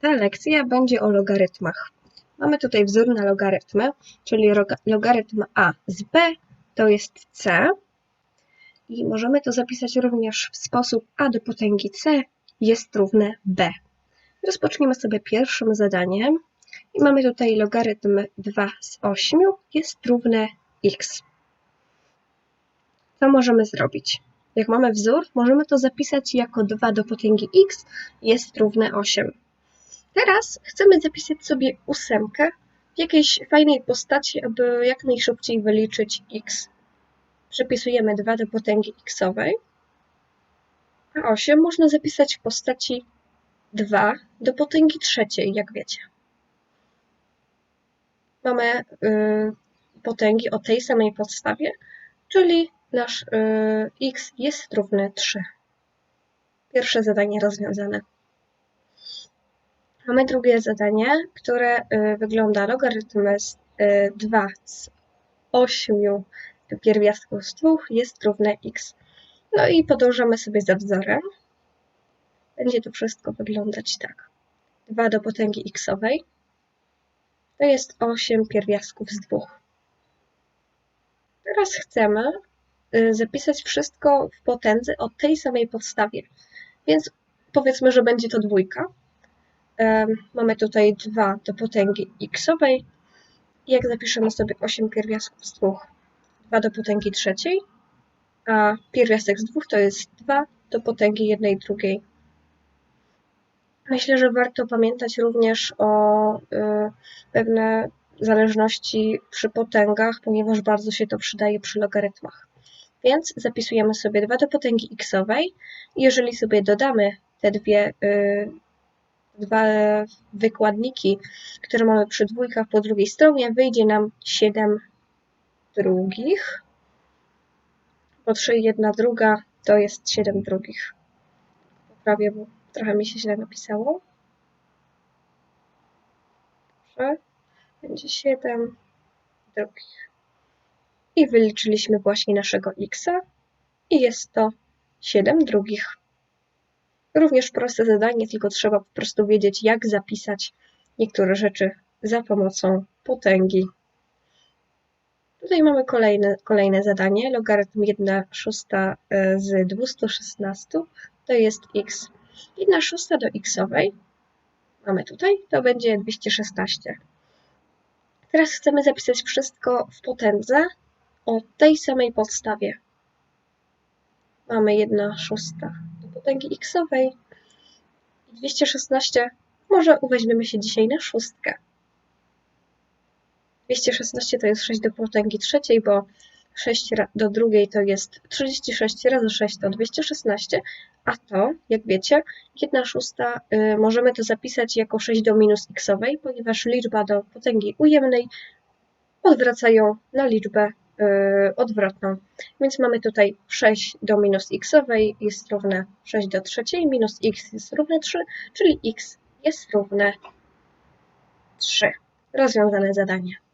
Ta lekcja będzie o logarytmach. Mamy tutaj wzór na logarytmy, czyli logarytm a z b to jest c. I możemy to zapisać również w sposób a do potęgi c jest równe b. Rozpoczniemy sobie pierwszym zadaniem. I mamy tutaj logarytm 2 z 8 jest równe x. Co możemy zrobić? Jak mamy wzór, możemy to zapisać jako 2 do potęgi x jest równe 8. Teraz chcemy zapisać sobie ósemkę w jakiejś fajnej postaci, aby jak najszybciej wyliczyć x. Przepisujemy 2 do potęgi xowej, a 8 można zapisać w postaci 2 do potęgi trzeciej, jak wiecie. Mamy y, potęgi o tej samej podstawie, czyli nasz y, x jest równy 3. Pierwsze zadanie rozwiązane. Mamy drugie zadanie, które y, wygląda logarytm z y, 2 z 8 pierwiastków z 2 jest równe x. No i podążamy sobie za wzorem. Będzie to wszystko wyglądać tak. 2 do potęgi xowej to jest 8 pierwiastków z 2. Teraz chcemy y, zapisać wszystko w potędze o tej samej podstawie. Więc powiedzmy, że będzie to dwójka. Mamy tutaj 2 do potęgi xowej. Jak zapiszemy sobie 8 pierwiastków z 2, 2 do potęgi trzeciej, a pierwiastek z 2 to jest 2 do potęgi jednej drugiej. Myślę, że warto pamiętać również o y, pewne zależności przy potęgach, ponieważ bardzo się to przydaje przy logarytmach. Więc zapisujemy sobie 2 do potęgi xowej. Jeżeli sobie dodamy te dwie, y, dwa wykładniki, które mamy przy dwójkach po drugiej stronie, wyjdzie nam 7 drugich. Po 3 jedna druga to jest 7 drugich. Poprawię, bo trochę mi się źle napisało. Dobrze. Będzie 7 drugich. I wyliczyliśmy właśnie naszego x i jest to 7 drugich. Również proste zadanie, tylko trzeba po prostu wiedzieć, jak zapisać niektóre rzeczy za pomocą potęgi. Tutaj mamy kolejne, kolejne zadanie. Logarytm 1 szósta e, z 216 to jest x. 1 szósta do xowej mamy tutaj, to będzie 216. Teraz chcemy zapisać wszystko w potędze o tej samej podstawie. Mamy 1 szósta potęgi xowej i 216. Może uweźmiemy się dzisiaj na szóstkę. 216 to jest 6 do potęgi trzeciej, bo 6 ra- do drugiej to jest 36 razy 6 to 216, a to, jak wiecie, 1 szósta y, możemy to zapisać jako 6 do minus xowej, ponieważ liczba do potęgi ujemnej odwracają na liczbę odwrotną. Więc mamy tutaj 6 do minus xowej jest równe 6 do trzeciej, minus x jest równe 3, czyli x jest równe 3. Rozwiązane zadanie.